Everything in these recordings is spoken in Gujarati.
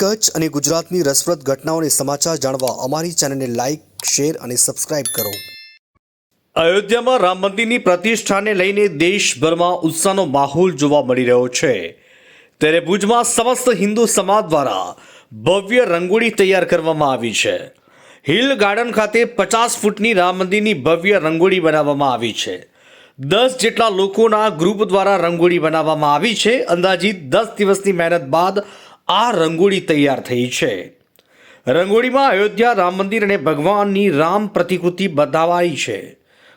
કચ્છ અને ગુજરાતની રસપ્રદ ઘટનાઓને સમાચાર જાણવા અમારી ચેનલને લાઇક શેર અને સબસ્ક્રાઇબ કરો. અયોધ્યામાં રામ મંદિરની પ્રતિષ્ઠાને લઈને દેશભરમાં ઉત્સાહનો માહોલ જોવા મળી રહ્યો છે. ત્યારે ભુજમાં સમસ્ત હિન્દુ સમાજ દ્વારા ભવ્ય રંગોળી તૈયાર કરવામાં આવી છે. હિલ ગાર્ડન ખાતે પચાસ ફૂટની રામ મંદિરની ભવ્ય રંગોળી બનાવવામાં આવી છે. દસ જેટલા લોકોના ગ્રુપ દ્વારા રંગોળી બનાવવામાં આવી છે. અંદાજિત દસ દિવસની મહેનત બાદ આ રંગોળી તૈયાર થઈ છે. રંગોળીમાં અયોધ્યા રામ મંદિર અને ભગવાનની રામ પ્રતિકૃતિ બતાવાઈ છે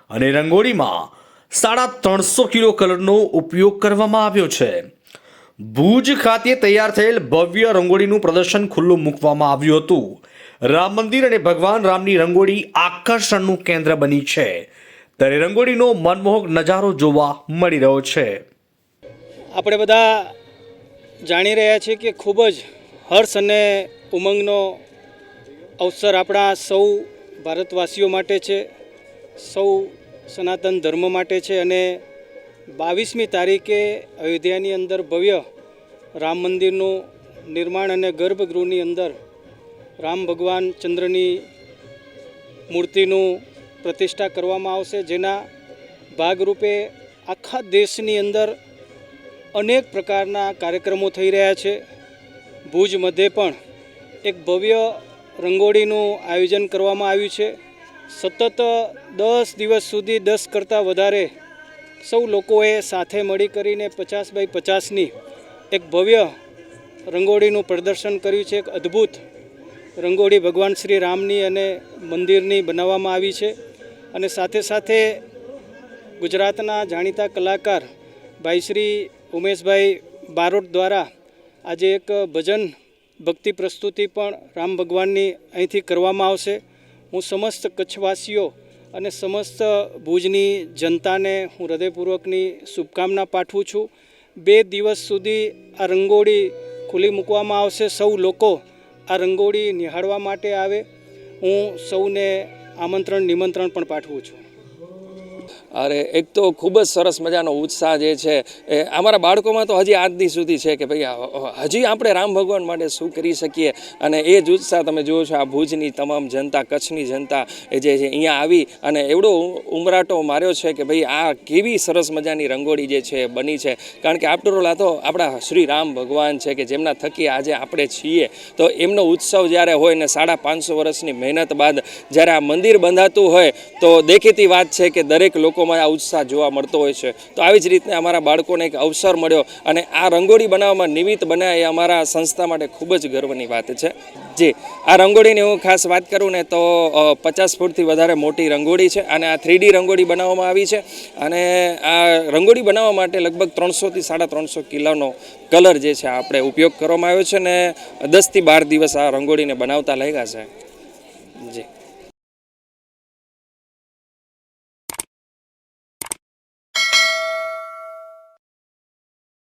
અને રંગોળીમાં સાડા ત્રણસો કિલો કલરનો ઉપયોગ કરવામાં આવ્યો છે. ભુજ ખાતે તૈયાર થયેલ ભવ્ય રંગોળીનું પ્રદર્શન ખુલ્લું મૂકવામાં આવ્યું હતું. રામ મંદિર અને ભગવાન રામની રંગોળી આકર્ષણનું કેન્દ્ર બની છે. ત્યારે રંગોળીનો મનમોહક નજારો જોવા મળી રહ્યો છે. આપણે બધા જાણી રહ્યા છીએ કે ખૂબ જ હર્ષ અને ઉમંગનો અવસર આપણા સૌ ભારતવાસીઓ માટે છે, સૌ સનાતન ધર્મ માટે છે અને બાવીસમી તારીખે અયોધ્યાની અંદર ભવ્ય રામ મંદિરનું નિર્માણ અને ગર્ભગૃહની અંદર રામ ભગવાન ચંદ્રની મૂર્તિનું પ્રતિષ્ઠા કરવામાં આવશે, જેના ભાગરૂપે આખા દેશની અંદર અનેક પ્રકારના કાર્યક્રમો થઈ રહ્યા છે. ભુજ મધ્યે પણ એક ભવ્ય રંગોળીનું આયોજન કરવામાં આવ્યું છે. સતત દસ દિવસ સુધી દસ કરતાં વધારે સૌ લોકોએ સાથે મળી કરીને પચાસ બાય પચાસની એક ભવ્ય રંગોળીનું પ્રદર્શન કર્યું છે. એક અદ્ભુત રંગોળી ભગવાન શ્રી રામની અને મંદિરની બનાવવામાં આવી છે. અને સાથે સાથે ગુજરાતના જાણીતા કલાકાર ભાઈ શ્રી ઉમેશભાઈ બારોટ દ્વારા આજે એક ભજન ભક્તિ પ્રસ્તુતિ પણ રામ ભગવાનની અહીંથી કરવામાં આવશે. હું સમસ્ત કચ્છવાસીઓ અને સમસ્ત ભુજની જનતાને હું હૃદયપૂર્વકની શુભકામના પાઠવું છું. બે દિવસ સુધી આ રંગોળી ખુલ્લી મૂકવામાં આવશે. સૌ લોકો આ રંગોળી નિહાળવા માટે આવે. હું સૌને આમંત્રણ નિમંત્રણ પણ પાઠવું છું. અરે, એક તો ખૂબ જ સરસ મજાનો ઉત્સાહ જે છે, એ અમારા બાળકોમાં તો હજી આજ દી સુધી છે કે ભાઈ હજી આપણે રામ ભગવાન માટે શું કરી શકીએ? અને એ જ ઉત્સાહ તમે જુઓ છો, આ ભુજની તમામ જનતા, કચ્છની જનતા એ જે છે, અહીંયા આવી અને એવડો ઉમરાટો માર્યો છે કે ભાઈ આ કેવી સરસ મજાની રંગોળી જે છે, બની છે. કારણ કે આફ્ટર ઓલ આ તો આપણા શ્રી રામ ભગવાન છે કે જેમના થકી આજે આપણે છીએ. તો એમનો ઉત્સવ જ્યારે હોય ને સાડા પાંચસો વર્ષની મહેનત બાદ જ્યારે આ મંદિર બંધાતું હોય, તો દેખીતી વાત છે કે દરેક લોકોમાં આ ઉત્સાહ જોવા મળતો હોય છે. તો આવી જ રીતને અમારા બાળકોને એક અવસર મળ્યો અને આ રંગોળી બનાવવામાં નિમિત્ત બન્યા એ અમારા સંસ્થા માટે ખૂબ જ ગર્વની વાત છે. જી, આ રંગોળીની હું ખાસ વાત કરું ને તો પચાસ ફૂટથી વધારે મોટી રંગોળી છે અને આ થ્રીડી રંગોળી બનાવવામાં આવી છે. અને આ રંગોળી બનાવવા માટે લગભગ ત્રણસોથી સાડા ત્રણસો કિલોનો કલર જે છે આપણે ઉપયોગ કરવામાં આવ્યો છે ને દસથી બાર દિવસ આ રંગોળીને બનાવતા લાગ્યા છે.